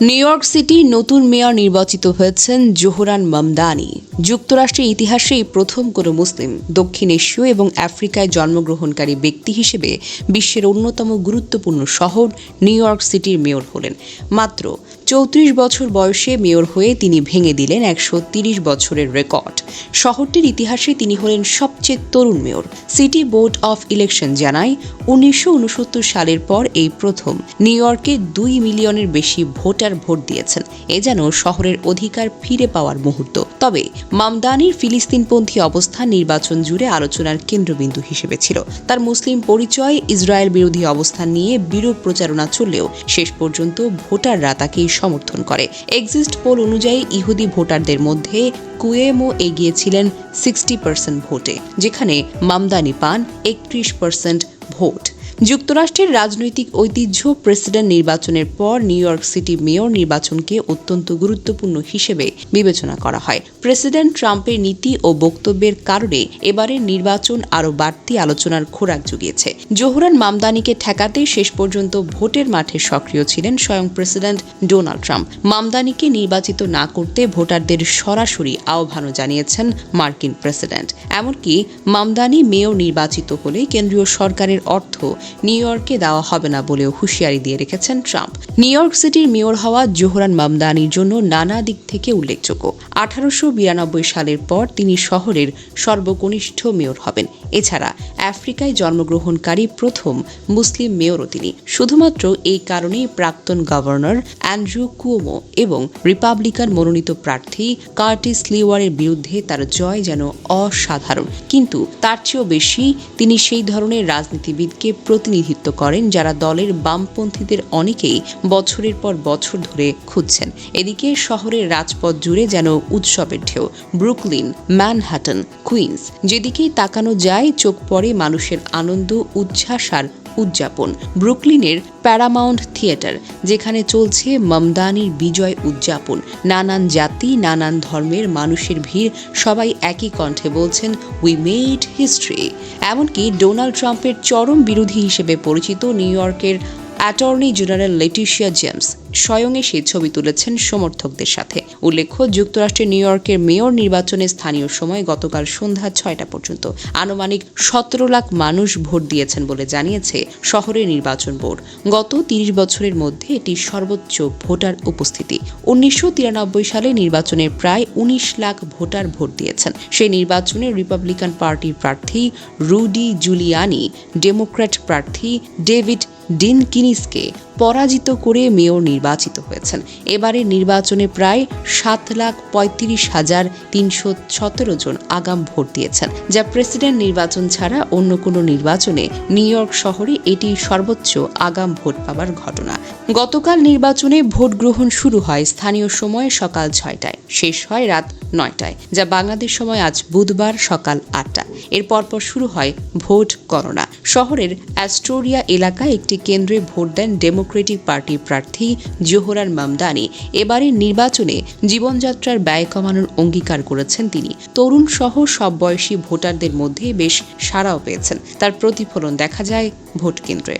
New York সিটির নতুন mayor নির্বাচিত হয়েছেন জোহরান মামদানি। যুক্তরাষ্ট্রের ইতিহাসে প্রথম কোনো মুসলিম। দক্ষিণ এশীয় এবং আফ্রিকায় জন্মগ্রহণকারী ব্যক্তি হিসেবে বিশ্বের অন্যতম গুরুত্বপূর্ণ শহর নিউ ইয়র্ক সিটির মেয়র হলেন। মাত্র চৌত্রিশ বছর বয়সে মেয়র হয়ে তিনি ভেঙে দিলেন একশো তিরিশ বছরের রেকর্ড। শহরটির ইতিহাসে তিনি হলেন সবচেয়ে তরুণ mayor. City board of election জানায়, উনিশশো উনসত্তর সালের পর এই প্রথম। নিউ ইয়র্কে দুই মিলিয়নের বেশি ভোটার ভোট দিয়েছেন। এ যেন শহরের অধিকার ফিরে পাওয়ার মুহূর্ত। তবে মামদানির ফিলিস্তিনপন্থী অবস্থান নির্বাচন জুড়ে আলোচনার কেন্দ্রবিন্দু হিসেবে ছিল। তার মুসলিম পরিচয়, ইসরায়েল বিরোধী অবস্থান নিয়ে বিরূপ প্রচারণা চললেও শেষ পর্যন্ত ভোটাররা তাকেই সমর্থন করে। এক্সিস্ট পোল অনুযায়ী ইহুদি ভোটারদের মধ্যে কুয়েমো এগিয়েছিলেন সিক্সটি পার্সেন্ট ভোটে, যেখানে মামদানি পান একত্রিশ পার্সেন্ট ভোট। যুক্তরাষ্ট্রের রাজনৈতিক ঐতিহ্য প্রেসিডেন্ট নির্বাচনের পর নিউ ইয়র্ক সিটি মেয়র নির্বাচনকে অত্যন্ত গুরুত্বপূর্ণ হিসেবে বিবেচনা করা হয়। প্রেসিডেন্ট ট্রাম্পের নীতি ও বক্তব্যের কারণে এবারের নির্বাচন আরও বাড়তি আলোচনার খোরাক জুগিয়েছে। জোহরান মামদানিকে ঠেকাতে শেষ পর্যন্ত ভোটের মাঠে সক্রিয় ছিলেন স্বয়ং প্রেসিডেন্ট ডোনাল্ড ট্রাম্প। মামদানিকে নির্বাচিত না করতে ভোটারদের সরাসরি আহ্বানও জানিয়েছেন মার্কিন প্রেসিডেন্ট। এমনকি মামদানি মেয়র নির্বাচিত হলে কেন্দ্রীয় সরকারের অর্থ নিউ ইয়র্কে দেওয়া হবে না বলেও হুঁশিয়ারি দিয়ে রেখেছেন ট্রাম্প। নিউ ইয়র্ক সিটির মেয়র হওয়া জোহরান মামদানির জন্য নানা দিক থেকে উল্লেখযোগ্য। আঠারোশো বিরানব্বই সালের পর তিনি শহরের সর্বকনিষ্ঠ মেয়র হবেন। এছাড়া আফ্রিকায় জন্মগ্রহণকারী প্রথম মুসলিম মেয়রও তিনি। শুধুমাত্র এই কারণেই প্রাক্তন গভর্নর অ্যান্ড্রু কুয়োমো এবং রিপাবলিকান মনোনীত প্রার্থী কার্টিস লিওয়ারের বিরুদ্ধে তার জয় যেন অসাধারণ। কিন্তু তার চেয়েও বেশি তিনি সেই ধরনের রাজনীতিবিদকে প্রতিনিধিত্ব করেন যারা দলের বামপন্থীদের অনেকেই বছরের পর বছর ধরে খুঁজছেন। এদিকে শহরের রাজপথ জুড়ে যেন উৎসবের ঢেউ, ব্রুকলিন, ম্যানহাটন, কুইন্স। যেদিকেই তাকানো যায়, চোখ পড়ে মানুষের আনন্দ, উচ্ছ্বাস আর উদযাপন, ব্রুকলিনের প্যারামাউন্ট থিয়েটার, যেখানে চলছে মমদানির বিজয় উদযাপন। নানান জাতি, নানান ধর্মের মানুষের ভিড়, সবাই একই কণ্ঠে বলছেন উই মেড হিস্ট্রি এমনকি ডোনাল্ড ট্রাম্পের চরম বিরোধী হিসেবে পরিচিত নিউ ইয়র্কের অ্যাটর্নি জেনারেল লেটিশিয়া জেমস স্বয়ং এসে ছবি তুলেছেন সমর্থকদের সাথে। উল্লেখ্য, যুক্তরাষ্ট্রের নিউ ইয়র্কের মেয়র নির্বাচনে স্থানীয় সময় গতকাল সন্ধ্যা ছয়টা পর্যন্ত আনুমানিক সতেরো লাখ মানুষ ভোট দিয়েছেন বলে জানিয়েছে শহরের নির্বাচন বোর্ড। গত তিরিশ বছরের মধ্যে এটি সর্বোচ্চ ভোটার উপস্থিতি। উনিশশো তিরানব্বই সালে নির্বাচনে প্রায় উনিশ লাখ ভোটার ভোট দিয়েছেন। সেই নির্বাচনে রিপাবলিকান পার্টির প্রার্থী রুডি জুলিয়ানি, ডেমোক্র্যাট প্রার্থী ডেভিড ডিন কিনিসকে পরাজিত করে মেয়র নির্বাচিত হয়েছেন। এবারের নির্বাচনে প্রায় সাত লাখ পঁয়ত্রিশ হাজার তিনশো সতেরো জন আগাম ভোট দিয়েছেন, যা প্রেসিডেন্ট নির্বাচন ছাড়া অন্য কোনো নির্বাচনে নিউ ইয়র্ক শহরে এটি সর্বোচ্চ আগাম ভোট পাওয়ার ঘটনা। গতকাল নির্বাচনে ভোট গ্রহণ শুরু হয় স্থানীয় সময়ে সকাল ছয়টায়, শেষ হয় রাত নয়টায়, যা বাংলাদেশ সময় আজ বুধবার সকাল আটটা এর পরপর শুরু হয় ভোট গণনা। শহরের অ্যাস্টোরিয়া এলাকায় একটি কেন্দ্রে ভোট দেন ডেমোক্রেটিক পার্টির প্রার্থী জোহরার মামদানি। এবারের নির্বাচনে জীবনযাত্রার ব্যয় কমানোর অঙ্গীকার করেছেন তিনি। তরুণ সহ সব বয়সী ভোটারদের মধ্যে বেশ সাড়াও পেয়েছেন। তার প্রতিফলন দেখা যায় ভোট কেন্দ্রে।